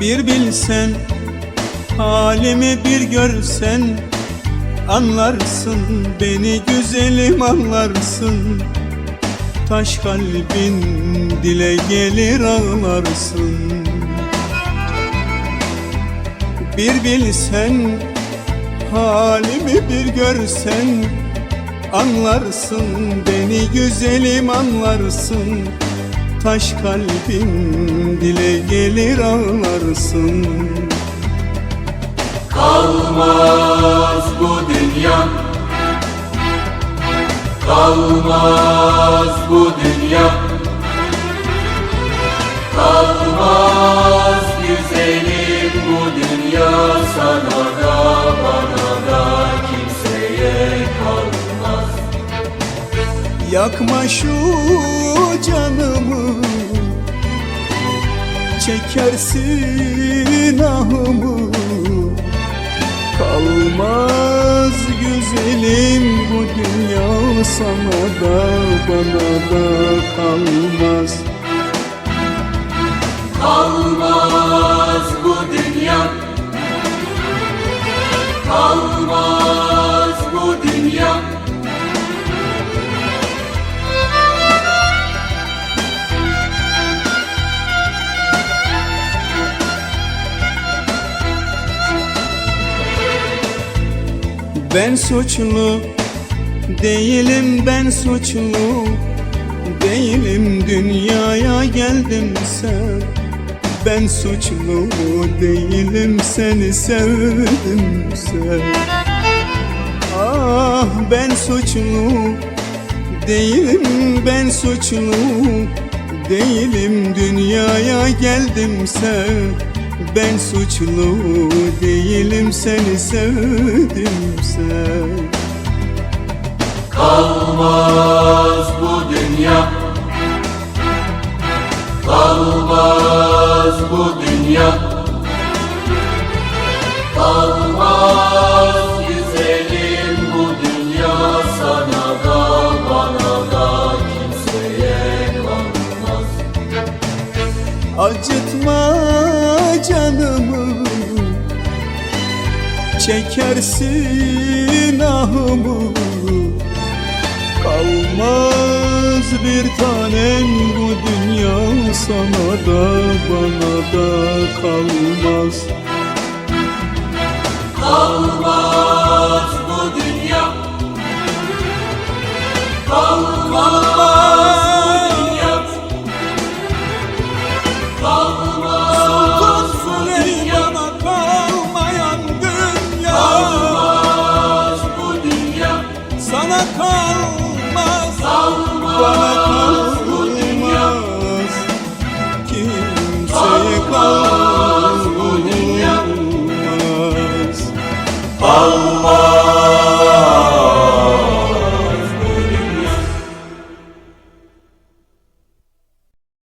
Bir bilsen halimi bir görsen Anlarsın beni güzelim anlarsın. Taş kalbin dile gelir ağlarsın. Bir bilsen halimi bir görsen Anlarsın beni güzelim anlarsın Taş kalbin dile gelir ağlarsın. Kalmaz bu dünya. Kalmaz bu dünya. Kalmaz güzelim bu dünya. Sana da bana da kimseye kalmaz. Yakma şu Çekersin ahımı. Kalmaz güzelim bu dünya Sana da bana da kalmaz. Kalmaz bu dünya. Kalmaz bu dünya Ben suçlu değilim ben suçlu Değilim. Dünyaya geldim sen Ben suçlu değilim. Seni sevdim sen. Ah ben suçlu değilim ben suçlu Değilim. Dünyaya geldim sen Ben suçlu değilim seni sevdim sen. Kalmaz bu dünya. Kalmaz bu dünya. Kalmaz güzelim bu dünya. Sana da bana da kimseye kalmaz Acıtma canımı. Çekersin ahımı. Kalmaz bir tanem bu dünya Sana da bana da kalmaz. Kalmaz bu dünya. Kalmaz bu dünya. Kalmaz call